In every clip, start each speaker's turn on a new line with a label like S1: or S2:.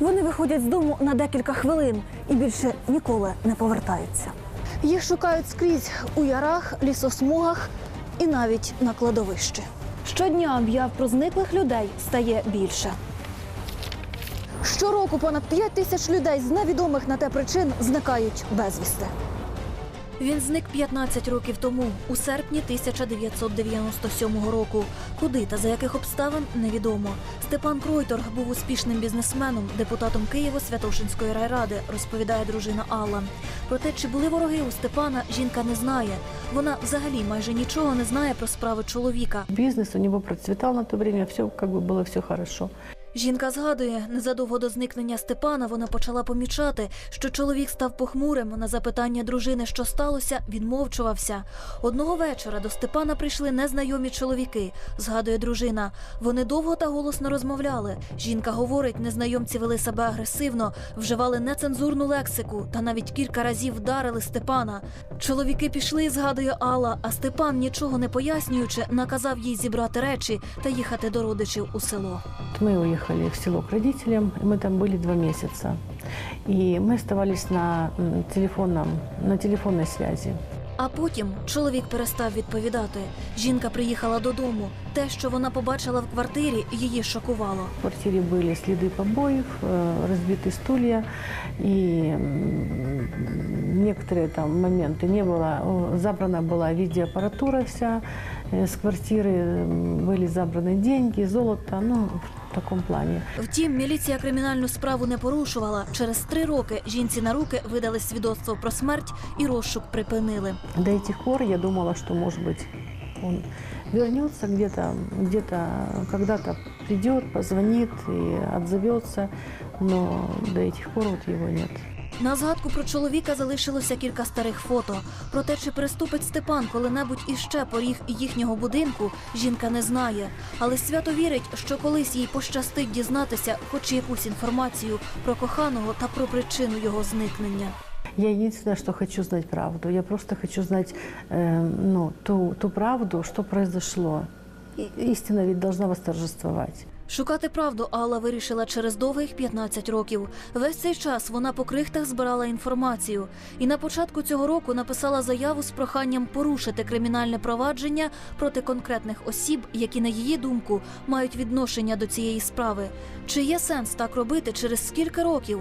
S1: Вони виходять з дому на декілька хвилин і більше ніколи не повертаються. Їх шукають скрізь у ярах, лісосмугах і навіть на кладовищі. Щодня об'яв про зниклих людей стає більше. Щороку понад 5 тисяч людей з невідомих на те причин зникають безвісти. Він зник 15 років тому, у серпні 1997 року. Куди та за яких обставин невідомо. Степан Кройтор був успішним бізнесменом, депутатом Києво-Святошинської райради, розповідає дружина Алла. Про те, чи були вороги у Степана, жінка не знає. Вона взагалі майже нічого не знає про справи чоловіка.
S2: Бизнес у него процветал на то время, все как бы было все хорошо.
S1: Жінка згадує, незадовго до зникнення Степана вона почала помічати, що чоловік став похмурим. На запитання дружини, що сталося, відмовчувався. Одного вечора до Степана прийшли незнайомі чоловіки, згадує дружина. Вони довго та голосно розмовляли. Жінка говорить, незнайомці вели себе агресивно, вживали нецензурну лексику та навіть кілька разів вдарили Степана. Чоловіки пішли, згадує Алла, а Степан, нічого не пояснюючи, наказав їй зібрати речі та їхати до родичів у село.
S2: Вот Мы уехали в село к родителям, и мы там были два месяца. И мы оставались на м, телефонном, на телефонной связи.
S1: А потім чоловік перестав відповідати. Жінка приїхала додому. Те, що вона побачила в квартирі, її шокувало.
S2: В квартире были следы побоев, э, разбитые стулья, и м, некоторые там моменты не было. О, Забрана была видеоаппаратура вся, э, с квартиры м, были забраны деньги, золото, ну, в таком плане.
S1: Втім, міліція кримінальну справу не порушувала. Через три роки жінці на руки видали свідоцтво про смерть і розшук припинили.
S2: До этих пор я думала, что, может быть, он вернется где-то, где-то когда-то придет, позвонит и отзовется, но до этих пор вот его нет.
S1: На згадку про чоловіка залишилося кілька старих фото. Про те, чи приступить Степан коли-небудь іще поріг їхнього будинку, жінка не знає. Але свято вірить, що колись їй пощастить дізнатися хоч якусь інформацію про коханого та про причину його зникнення.
S2: Я единственное, что хочу знать правду. Я просто хочу знать э, ну, ту, ту правду, что произошло. И- истина ведь должна.
S1: Шукати правду Алла вирішила через довгих 15 років. Весь цей час вона по крихтах збирала інформацію. І на початку цього року написала заяву з проханням порушити кримінальне провадження проти конкретних осіб, які, на її думку, мають відношення до цієї справи. Чи є сенс так робити через скільки років?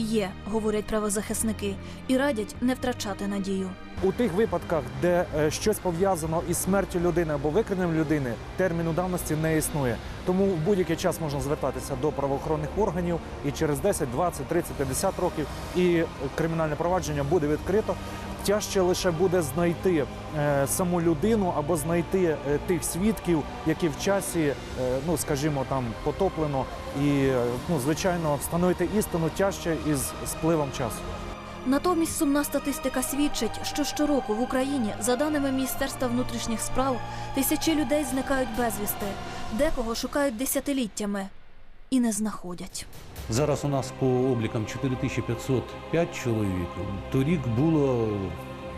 S1: Є, говорять правозахисники, і радять не втрачати надію.
S3: У тих випадках, де е, щось пов'язано із смертю людини або викраденням людини, терміну давності не існує. Тому в будь-який час можна звертатися до правоохоронних органів і через 10, 20, 30, 50 років і кримінальне провадження буде відкрито. Тяжче лише буде знайти е, саму людину або знайти е, тих свідків, які в часі, е, ну скажімо, там потоплено, і ну звичайно встановити істину тяжче із спливом часу.
S1: Натомість сумна статистика свідчить, що щороку в Україні, за даними Міністерства внутрішніх справ, тисячі людей зникають безвісти, декого шукають десятиліттями і не знаходять.
S4: Зараз у нас по облікам 4505 чоловік. Торік було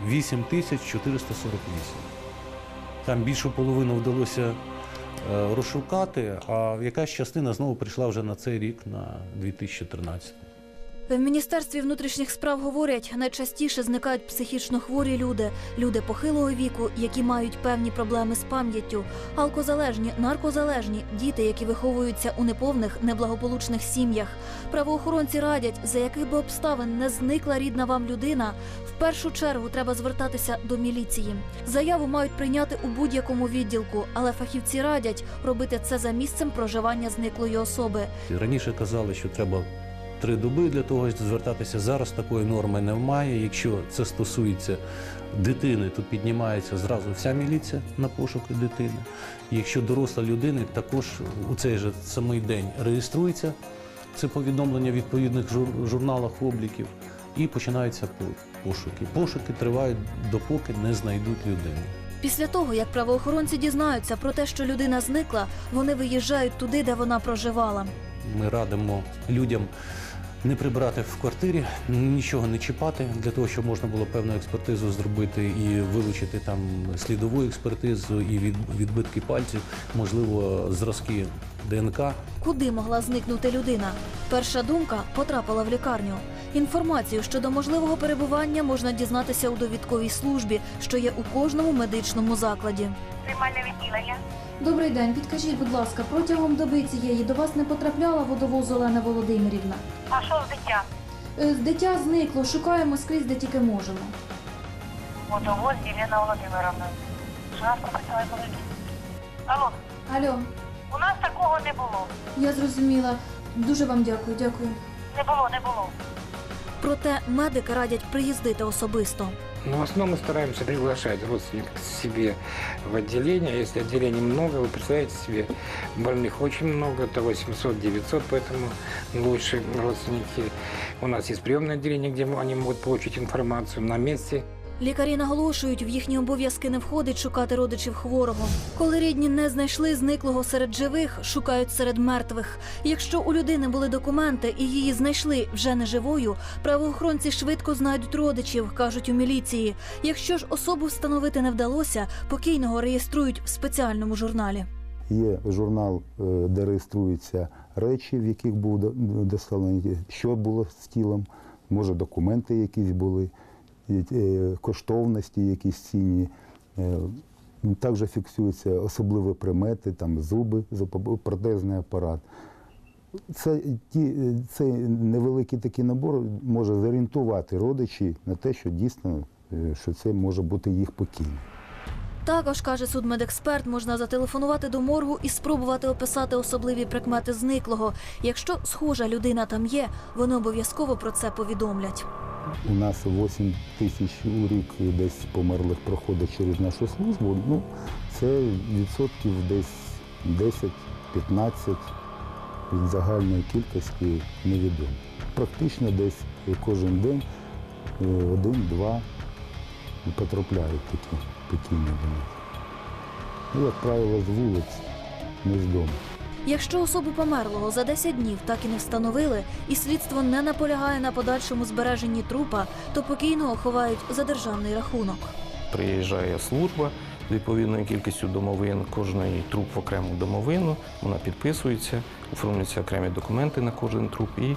S4: 8448. Там більшу половину вдалося е, розшукати, а якась частина знову прийшла вже на цей рік, на 2013.
S1: В міністерстві внутрішніх справ говорять, найчастіше зникають психічно хворі люди, люди похилого віку, які мають певні проблеми з пам'яттю, алкозалежні, наркозалежні, діти, які виховуються у неповних, неблагополучних сім'ях. Правоохоронці радять, за яких би обставин не зникла рідна вам людина. В першу чергу треба звертатися до міліції. Заяву мають прийняти у будь-якому відділку, але фахівці радять робити це за місцем проживання зниклої особи.
S4: Раніше казали, що треба три доби для того, щоб звертатися. Зараз такої норми немає. Якщо це стосується дитини, то піднімається зразу вся міліція на пошуки дитини. Якщо доросла людина, також у цей же самий день реєструється це повідомлення в відповідних жур- журналах обліків і починаються пошуки. Пошуки тривають допоки не знайдуть людину.
S1: Після того, як правоохоронці дізнаються про те, що людина зникла, вони виїжджають туди, де вона проживала.
S4: Ми радимо людям не прибрати в квартирі, нічого не чіпати для того, щоб можна було певну експертизу зробити і вилучити там слідову експертизу і від, відбитки пальців, можливо, зразки ДНК.
S1: Куди могла зникнути людина? Перша думка потрапила в лікарню. Інформацію щодо можливого перебування можна дізнатися у довідковій службі, що є у кожному медичному закладі.
S5: приймальне відділення.
S1: Добрий день, підкажіть, будь ласка, протягом доби цієї до вас не потрапляла водовоз Олена Володимирівна?
S5: А що з дитя?
S1: Е, Дитя зникло, шукаємо скрізь, де тільки можемо.
S5: Водовоз Єлена Володимировна. Нас попросили? Алло,
S1: Алло,
S5: у нас такого не було.
S1: я зрозуміла. Дуже вам дякую, дякую.
S5: Не було, не було.
S1: Проте медики радять приїздити особисто.
S6: Но в основном мы стараемся приглашать родственников к себе в отделение. Если отделений много, вы представляете себе, больных очень много, это 800-900, поэтому лучше родственники. У нас есть приемное отделение, где они могут получить информацию на месте.
S1: Лікарі наголошують, в їхні обов'язки не входить шукати родичів хворого. Коли рідні не знайшли зниклого серед живих, шукають серед мертвих. Якщо у людини були документи і її знайшли вже не живою, правоохоронці швидко знайдуть родичів, кажуть у міліції. Якщо ж особу встановити не вдалося, покійного реєструють в спеціальному журналі.
S7: Є журнал, е, де реєструються речі, в яких був доставлений, що було з тілом, може документи якісь були, коштовності якісь цінні. Е, Також фіксуються особливі примети, там зуби, протезний апарат. Це, ті, е, цей невеликий такий набор може зорієнтувати родичів на те, що дійсно е, що це може бути їх покійний.
S1: Також каже судмедексперт, можна зателефонувати до моргу і спробувати описати особливі прикмети зниклого. Якщо схожа людина там є, вони обов'язково про це повідомлять.
S7: У нас 8 тисяч у рік десь померлих проходить через нашу службу. Ну, це відсотків десь 10-15 від загальної кількості невідомо. Практично десь кожен день е, один-два потрапляють такі покійні до нас. Ну, як правило, з вулиць, не з дому.
S1: Якщо особу померлого за 10 днів так і не встановили, і слідство не наполягає на подальшому збереженні трупа, то покійного ховають за державний рахунок.
S8: Приїжджає служба з відповідною кількістю домовин, кожний труп в окрему домовину, вона підписується, оформлюються окремі документи на кожен труп і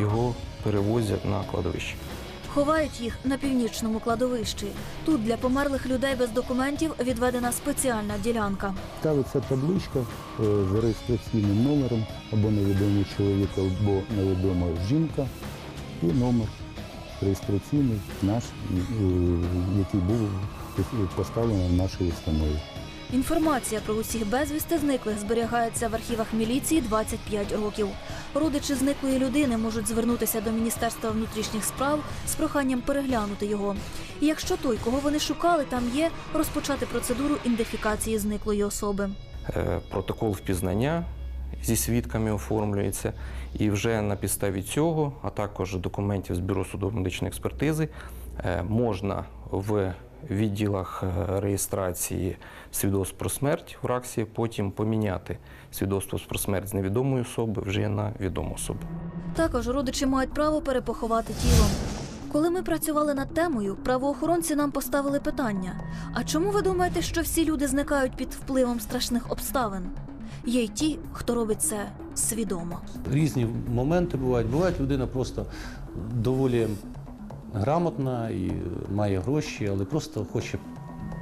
S8: його перевозять на кладовище.
S1: Ховають їх на північному кладовищі. Тут для померлих людей без документів відведена спеціальна ділянка.
S7: Ставиться табличка е, з реєстраційним номером або невідомий чоловік, або невідома жінка, і номер реєстраційний наш, який був поставлений в нашій установі.
S1: Інформація про усіх безвісти зниклих зберігається в архівах міліції 25 років. Родичі зниклої людини можуть звернутися до Міністерства внутрішніх справ з проханням переглянути його. І якщо той, кого вони шукали, там є, розпочати процедуру ідентифікації зниклої особи.
S8: Е, Протокол впізнання зі свідками оформлюється, і вже на підставі цього, а також документів з бюро судово-медичної експертизи, е, можна в відділах е, реєстрації свідоцтв про смерть в РАКСі потім поміняти свідоцтво про смерть з невідомої особи вже на відому особу.
S1: Також родичі мають право перепоховати тіло. Коли ми працювали над темою, правоохоронці нам поставили питання: а чому ви думаєте, що всі люди зникають під впливом страшних обставин? Є й ті, хто робить це свідомо.
S4: Різні моменти бувають. Буває, людина просто доволі грамотна і має гроші, але просто хоче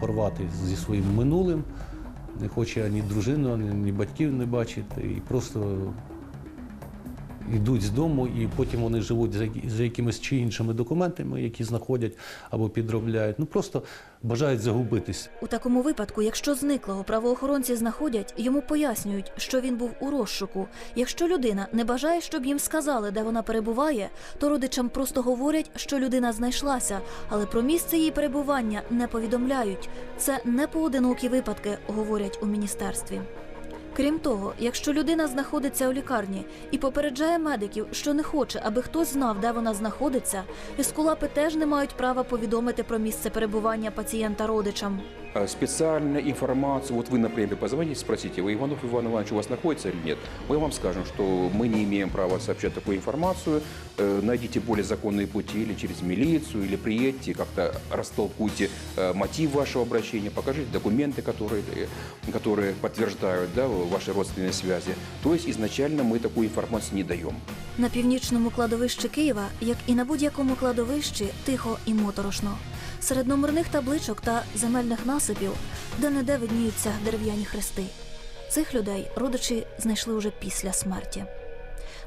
S4: порвати зі своїм минулим, не хоче ні дружину, ні, ні батьків не бачити, і просто йдуть з дому, і потім вони живуть за, якимись чи іншими документами, які знаходять або підробляють. Ну просто бажають загубитись.
S1: У такому випадку, якщо зниклого правоохоронці знаходять, йому пояснюють, що він був у розшуку. Якщо людина не бажає, щоб їм сказали, де вона перебуває, то родичам просто говорять, що людина знайшлася, але про місце її перебування не повідомляють. Це не поодинокі випадки, говорять у міністерстві. Крім того, якщо людина знаходиться у лікарні і попереджає медиків, що не хоче, аби хтось знав, де вона знаходиться, ескулапи теж не мають права повідомити про місце перебування пацієнта родичам.
S9: э, специальную информацию. Вот вы, например, позвоните, спросите, вы Иванов Иван Иванович у вас находится или нет. Мы вам скажем, что мы не имеем права сообщать такую информацию. Э, Найдите более законные пути или через милицию, или приедьте, как-то растолкуйте э, мотив вашего обращения, покажите документы, которые, э, которые подтверждают да, ваши родственные связи. То есть изначально мы такую информацию не даем.
S1: На північному кладовищі Києва, як і на будь-якому кладовищі, тихо і моторошно. Серед номерних табличок та земельних насипів, де не де видніються дерев'яні хрести. Цих людей родичі знайшли уже після смерті.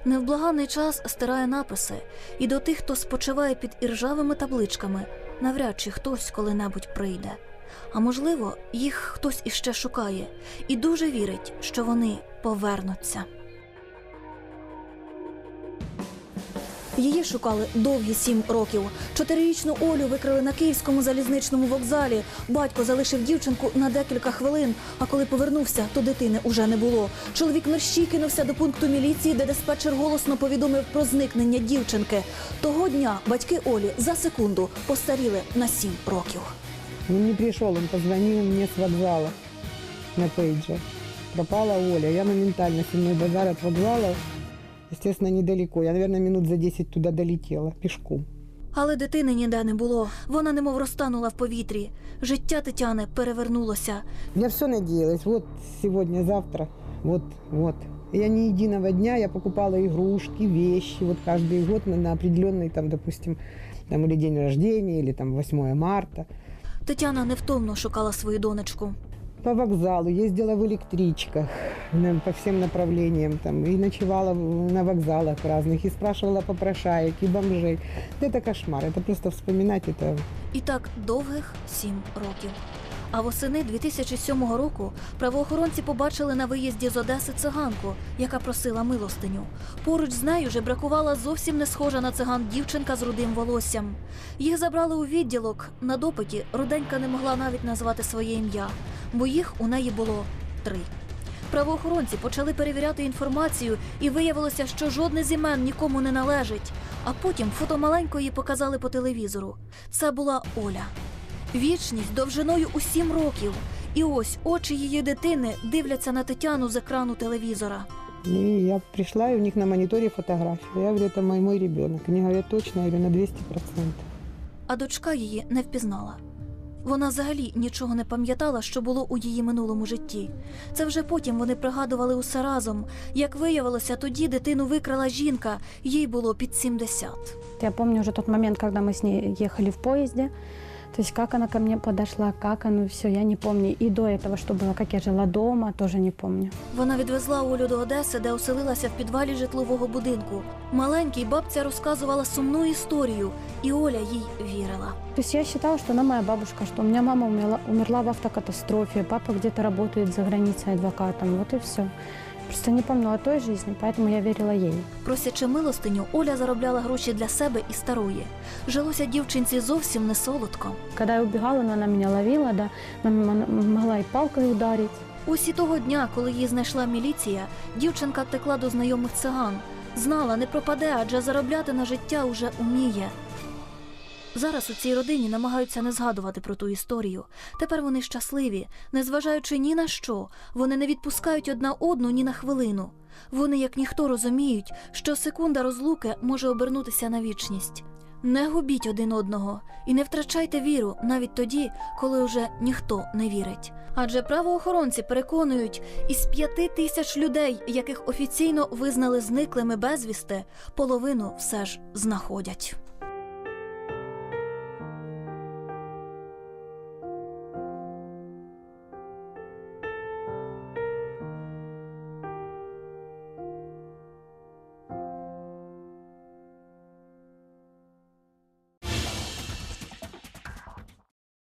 S1: Невблаганний час стирає написи, і до тих, хто спочиває під іржавими табличками, навряд чи хтось коли-небудь прийде. А можливо, їх хтось іще шукає і дуже вірить, що вони повернуться. Її шукали довгі сім років. Чотирирічну Олю викрили на київському залізничному вокзалі. Батько залишив дівчинку на декілька хвилин. А коли повернувся, то дитини уже не було. Чоловік мерщій кинувся до пункту міліції, де диспетчер голосно повідомив про зникнення дівчинки. Того дня батьки Олі за секунду постаріли на сім років.
S10: Он не пришел, он позвонил мне с вокзала на пейджер. Пропала Оля. Я моментально сильный базар от вокзала. Естественно, недалеко. Я, наверное, минут за 10 туда долетела пешком.
S1: Але дитини ніде не було. Вона немов розтанула в повітрі. Життя Тетяни перевернулося.
S10: Я все надеялась. Вот сегодня, завтра. Вот, вот. Я ни единого дня, я покупала игрушки, вещи. Вот каждый год на, на определенный, там, допустим, там, или день рождения, или там 8 марта.
S1: Тетяна невтомно шукала свою донечку
S10: По вокзалу, ездила в электричках на- по всем направлениям там, и ночевала в- на вокзалах разных, и спрашивала попрошаек, и бомжей. Да это кошмар, это просто вспоминать это
S1: І так довгих сім років. А восени 2007 року правоохоронці побачили на виїзді з Одеси циганку, яка просила милостиню. Поруч з нею же бракувала зовсім не схожа на циган дівчинка з рудим волоссям. Їх забрали у відділок. На допиті руденька не могла навіть назвати своє ім'я, бо їх у неї було три. Правоохоронці почали перевіряти інформацію, і виявилося, що жодне з імен нікому не належить. А потім фото маленької показали по телевізору. Це була Оля. Вічність довжиною у сім років. І ось очі її дитини дивляться на Тетяну з екрану телевізора.
S10: И я пришла, и у них на мониторе фотография. Я говорю, это мой, мой ребенок. Они говорят, точно, я говорю, на 200%.
S1: А дочка її не впізнала. Вона взагалі нічого не пам'ятала, що було у її минулому житті. Це вже потім вони пригадували усе разом. Як виявилося, тоді дитину викрала жінка, їй було під 70.
S11: Я помню уже тот момент, когда мы с ней ехали в поезде. То есть как она ко мне подошла, как оно все, я не помню. И до этого, что было, как я жила дома, тоже не помню.
S1: Вона відвезла Олю до Одеси, де оселилася в підвалі житлового будинку. Маленькій бабця розказувала сумну історію, і Оля їй вірила.
S11: То есть я считала, что она моя бабушка, что у меня мама умерла, умерла в автокатастрофе, папа где-то работает за границей адвокатом, вот и все. Просто не помню о той жизни, поэтому я верила ей.
S1: Просячи милостиню, Оля заробляла гроші для себе і старої. Жилося дівчинці зовсім не солодко.
S11: Когда я убегала, но она меня ловила, да, могла и палкой ударить.
S1: Ось і того дня, коли її знайшла міліція, дівчинка втекла до знайомих циган. Знала, не пропаде, адже заробляти на життя уже уміє. Зараз у цій родині намагаються не згадувати про ту історію. Тепер вони щасливі, незважаючи ні на що, вони не відпускають одна одну ні на хвилину. Вони, як ніхто, розуміють, що секунда розлуки може обернутися на вічність. Не губіть один одного і не втрачайте віру навіть тоді, коли вже ніхто не вірить. Адже правоохоронці переконують, із п'яти тисяч людей, яких офіційно визнали зниклими безвісти, половину все ж знаходять.